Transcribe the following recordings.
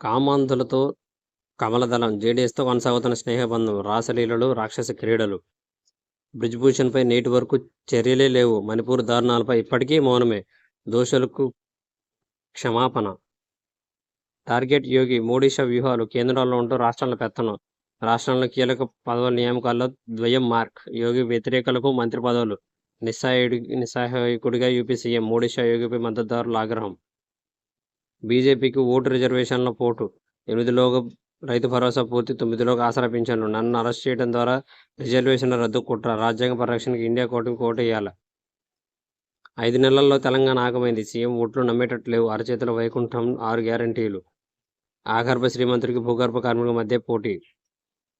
కామాంధులతో కమలదళం జేడీఎస్తో కొనసాగుతున్న స్నేహబంధం రాసలీలలు రాక్షస క్రీడలు. బ్రిజ్భూషణ్పై నేటి వరకు చర్యలే లేవు. మణిపూర్ దారుణాలపై ఇప్పటికీ మౌనమే. దోషులకు క్షమాపణ. టార్గెట్ యోగి మోడీషా వ్యూహాలు కేంద్రాల్లో ఉంటూ రాష్ట్రాల పెత్తనం. రాష్ట్రంలో కీలక పదవుల నియామకాల్లో ద్వయం మార్క్. యోగి వ్యతిరేకలకు మంత్రి పదవులు. నిస్సాయుడి నిస్సహాయకుడిగా యూపీ సీఎం మోడీషా యోగిపై మద్దతుదారుల ఆగ్రహం. బీజేపీకి ఓటు రిజర్వేషన్ల పోటు. ఎనిమిదిలోగా రైతు భరోసా పూర్తి తొమ్మిదిలోకి ఆసరా పింఛన్లు. నన్ను అరెస్ట్ చేయడం ద్వారా రిజర్వేషన్ల రద్దు కుట్ర. రాజ్యాంగ పరిరక్షణకు ఇండియా కోర్టుకు కోట వేయాలి? ఐదు నెలల్లో తెలంగాణ ఆగమైంది. సీఎం ఓట్లు నమ్మేటట్టు లేవు. అరచేతుల వైకుంఠం ఆరు గ్యారంటీలు. ఆగర్భ శ్రీమంతుడికి భూగర్భ కార్మికుల మధ్య పోటీ.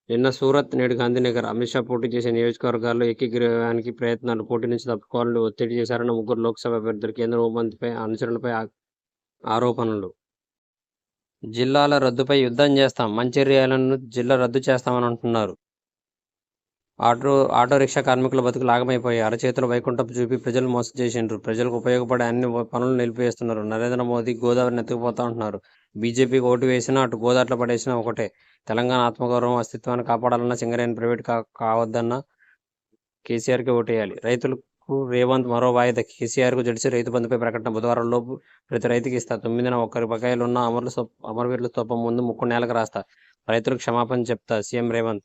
నిన్న సూరత్ నేడు గాంధీనగర్. అమిత్ షా పోటీ చేసే నియోజకవర్గాల్లో ఏకీగ్రహానికి ప్రయత్నాలు. పోటీ నుంచి తప్పుకోవాలని ఒత్తిడి చేశారన్న ముగ్గురు లోక్సభ అభ్యర్థులు కేంద్ర హోంమంత్రిపై అనుచరులపై ఆరోపణలు. జిల్లాల రద్దుపై యుద్ధం చేస్తాం మంచిర్యాలను జిల్లా రద్దు చేస్తామని అంటున్నారు. ఆటో ఆటో రిక్షా కార్మికుల బతుకు లాగమైపోయి అరచేతుల వైకుంఠం చూపి ప్రజలు మోసం చేసిండ్రు. ప్రజలకు ఉపయోగపడే అన్ని పనులు నిలిపివేస్తున్నారు. నరేంద్ర మోదీ గోదావరిని ఎత్తుకుపోతా ఉంటున్నారు బీజేపీకి ఓటు వేసినా అటు గోదావరిలో పడేసినా ఒకటే. తెలంగాణ ఆత్మగౌరవం అస్తిత్వాన్ని కాపాడాలన్నా సింగరేణి ప్రైవేట్ కా కావద్దన్నా కేసీఆర్కి ఓటేయాలి. రైతులు రేవంత్ మరో వాయిదా కేసీఆర్కు జడిసి రైతు బంధుపై ప్రకటన బుధవారం లోపు ప్రతి రైతుకి ఇస్తా. తొమ్మిదిన ఒక్కరి బకాయిలు ఉన్న అమరుల అమరవీరుల స్తూపం ముందు ముక్కు నేలకు రాస్తా. రైతులకు క్షమాపణ చెప్తా సీఎం రేవంత్.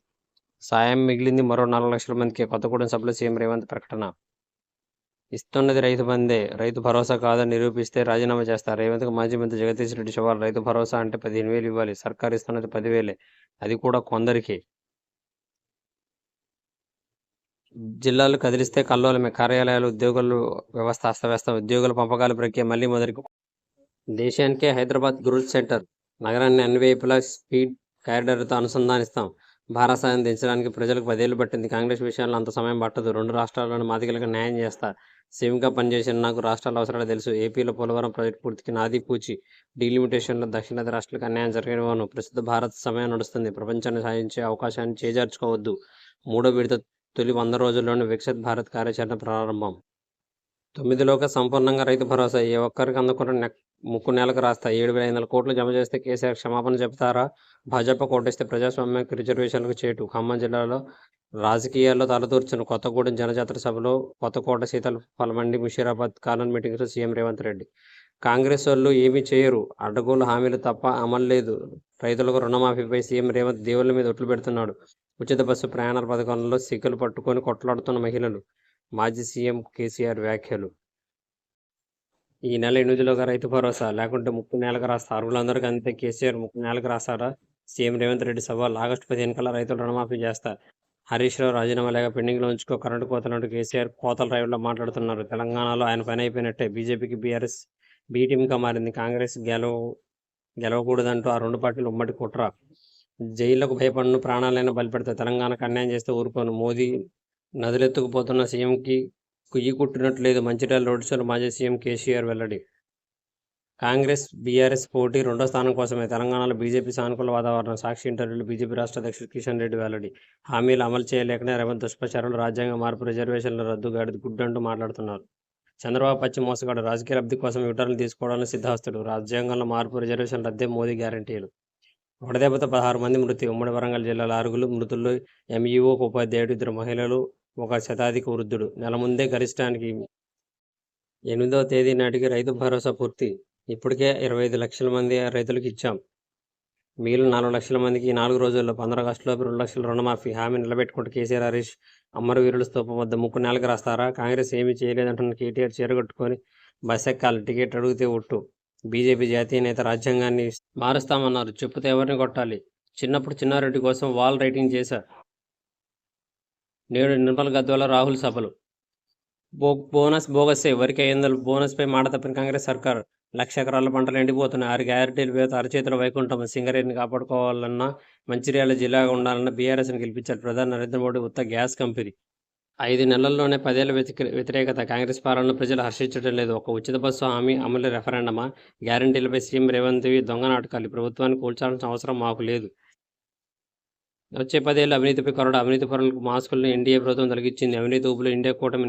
సాయం మిగిలింది మరో నాలుగు లక్షల మందికి. కొత్తగూడెం సభలో సీఎం రేవంత్ ప్రకటన. ఇస్తున్నది రైతు బందే. రైతు భరోసా కాదని నిరూపిస్తే రాజీనామా చేస్తారు రేవంత్కు మాజీ మంత్రి జగదీష్ రెడ్డి సవాల్ రైతు భరోసా అంటే పదిహేను వేలు ఇవ్వాలి. సర్కార్ ఇస్తున్నది పదివేలే. అది కూడా కొందరికి. జిల్లాలు కదిలిస్తే కల్లోలమే. కార్యాలయాలు ఉద్యోగులు వ్యవస్థ అస్తవ్యస్త ఉద్యోగుల పంపకాల ప్రక్రియ మళ్ళీ మొదటి దేశానికే హైదరాబాద్ గ్రోత్ సెంటర్. నగరాన్ని అన్ని వైపులా స్పీడ్ కారిడార్తో అనుసంధానిస్తాం. భారత సాయం దించడానికి ప్రజలకు పదేళ్ళు పట్టింది. కాంగ్రెస్ విషయాల్లో అంత సమయం పట్టదు. రెండు రాష్ట్రాల్లోని మాదికలకు న్యాయం చేస్తా. సీఎంగా పనిచేసిన నాకు రాష్ట్రాల అవసరాలు తెలుసు. ఏపీలో పోలవరం ప్రాజెక్టు పూర్తికి నాది పూచి. డీలిమిటేషన్లో దక్షిణాది రాష్ట్రాలకు అన్యాయం జరగనివ్వను ప్రస్తుత భారత్ సమయం నడుస్తుంది. ప్రపంచాన్ని సాధించే అవకాశాన్ని చేజార్చుకోవద్దు. మూడో విడత తొలి వంద రోజుల్లోనే వికసిత్ భారత్ కార్యాచరణ ప్రారంభం. తొమ్మిదిలోగా సంపూర్ణంగా రైతు భరోసా. ఏ ఒక్కరికి అందకుండా నెక్ ముక్కు నెలకు రాస్తా. ఏడు వేల ఐదు వందల కోట్లు జమ చేస్తే కేసీఆర్ క్షమాపణ చెబుతారా భాజపా కోటిస్తే ప్రజాస్వామ్యానికి రిజర్వేషన్లకు చేటు. ఖమ్మం జిల్లాలో రాజకీయాల్లో తలదూర్చిన కొత్తగూడెం జనజాతర సభలో కొత్తకోట శీతల ఫలమండి ముషీరాబాద్ కాలన్ మీటింగ్లో సీఎం రేవంత్ రెడ్డి. కాంగ్రెస్ వాళ్ళు ఏమీ చేయరు. అడ్డగోలు హామీలు తప్ప అమలు లేదు. రైతులకు రుణమాఫీపై సీఎం రేవంత్ దేవుళ్ళ మీద ఒట్లు పెడుతున్నాడు. ఉచిత బస్సు ప్రయాణాల పథకంలో సిగ్గులు పట్టుకొని కొట్లాడుతున్న మహిళలు. మాజీ సీఎం కేసీఆర్ వ్యాఖ్యలు. ఈ నెల ఎనిమిదిలోగా రైతు భరోసా లేకుంటే ముక్కు నెలకు రాస్తా. అర్హులందరికీ అంతే. కేసీఆర్ ముక్కు నెలకు రాస్తారా సీఎం రేవంత్ రెడ్డి సవాల్. ఆగస్టు పదిహేను కల్లా రైతులు రుణమాఫీ చేస్తా. హరీష్ రావు రాజీనామా లేక పెండింగ్లో ఉంచుకో. కరెంటు కోతలంటూ కేసీఆర్ కోతల రైళ్ళో మాట్లాడుతున్నారు. తెలంగాణలో ఆయన పని అయిపోయినట్టే. బీజేపీకి బీఆర్ఎస్ బీటీఎంగా మారింది. కాంగ్రెస్ గెలవ గెలవకూడదంటూ ఆ రెండు పార్టీలు ఉమ్మడి కుట్ర. జైళ్ళకు భయపడను ప్రాణాలైనా బలిపెడతా తెలంగాణకు అన్యాయం చేస్తే ఊరుకోను. మోదీ నదులెత్తుకుపోతున్న సీఎంకి కుయ్యి కుట్టినట్లేదు. మంచిర్యాల రోడ్ షోలో మాజీ సీఎం కేసీఆర్ వెల్లడి. కాంగ్రెస్ బీఆర్ఎస్ పోటీ రెండో స్థానం కోసమే. తెలంగాణలో బీజేపీ సానుకూల వాతావరణం. సాక్షి ఇంటర్వ్యూలో బీజేపీ రాష్ట్ర అధ్యక్షుడు కిషన్ రెడ్డి వెల్లడి. హామీలు అమలు చేయలేకనే రేవంత్ దుష్ప్రచారాలు రాజ్యాంగ మార్పు రిజర్వేషన్ల రద్దు గాడి గుడ్డంటూ మాట్లాడుతున్నారు. చంద్రబాబు పశ్చిమ మోసగాడు. రాజకీయ లబ్ధి కోసం యూటర్లు తీసుకోవడానికి సిద్ధాస్తుడు. రాజ్యాంగంలో మార్పు రిజర్వేషన్ రద్దే మోదీ గ్యారంటీలు. వడదెబ్బతో పదహారు మంది మృతి. ఉమ్మడి వరంగల్ జిల్లాలో ఆరుగురు మృతుల్లో ఎంఈఓ ఉపాధ్యాయుడు ఇద్దరు మహిళలు ఒక శతాధిక వృద్ధుడు. నెల ముందే గరిష్టానికి ఎనిమిదవ తేదీ నాటికి రైతు భరోసా పూర్తి. ఇప్పటికే ఇరవై ఐదు లక్షల మంది రైతులకు ఇచ్చాం. మిగిలిన నాలుగు లక్షల మందికి ఈ నాలుగు రోజుల్లో పంద్రహ ఆగస్టులోపు రెండు లక్షల రుణమాఫీ హామీ నిలబెట్టుకుంటూ కేసీఆర్ హరీష్ అమరవీరుల స్తూపం వద్ద ముక్కు నెలకు రాస్తారా? కాంగ్రెస్ ఏమీ చేయలేదంటున్న కేటీఆర్ చీరగొట్టుకొని బస్ ఎక్కాలి టికెట్ అడిగితే ఒట్టు. బీజేపీ జాతీయ నేత రాజ్యాంగాన్ని మారుస్తామన్నారు. చెప్పుతే ఎవరిని కొట్టాలి? చిన్నప్పుడు చిన్నారెడ్డి కోసం వాల్ రైటింగ్ చేశా. నేడు నిర్మల్ గద్వాల రాహుల్ సభలు. బో బోనస్ బోగసే వరికి ఐదు వందలు బోనస్పై మాట తప్పిన కాంగ్రెస్ సర్కార్. లక్ష ఎకరాల పంటలు ఎండిపోతున్నాయి. ఆరు గ్యారెంటీలు పేద అరచేతుల వైకుంఠం సింగరేణిని కాపాడుకోవాలన్నా మంచిర్యాల జిల్లాగా ఉండాలన్నా బీఆర్ఎస్ని గెలిపించారు ప్రధాని నరేంద్ర మోడీ ఉత్త గ్యాస్ కంపెనీ. ఐదు నెలల్లోనే పదేళ్ళ వ్యతిరేక వ్యతిరేకత కాంగ్రెస్ పాలనలో ప్రజలు హర్షించడం లేదు. ఒక ఉచిత బస్సు హామీ అమలు రెఫరెండమా? గ్యారంటీలపై సీఎం రేవంత్ దొంగ నాటకాలు. ప్రభుత్వాన్ని కూల్చాల్సిన అవసరం మాకు లేదు. వచ్చే పదేళ్ళు అవినీతిపై కొరడ. అవినీతి పరులకు మాస్కులను ఎన్డీఏ ప్రభుత్వం తొలగించింది. అవినీతి ఊపులు ఇండియా కూటమి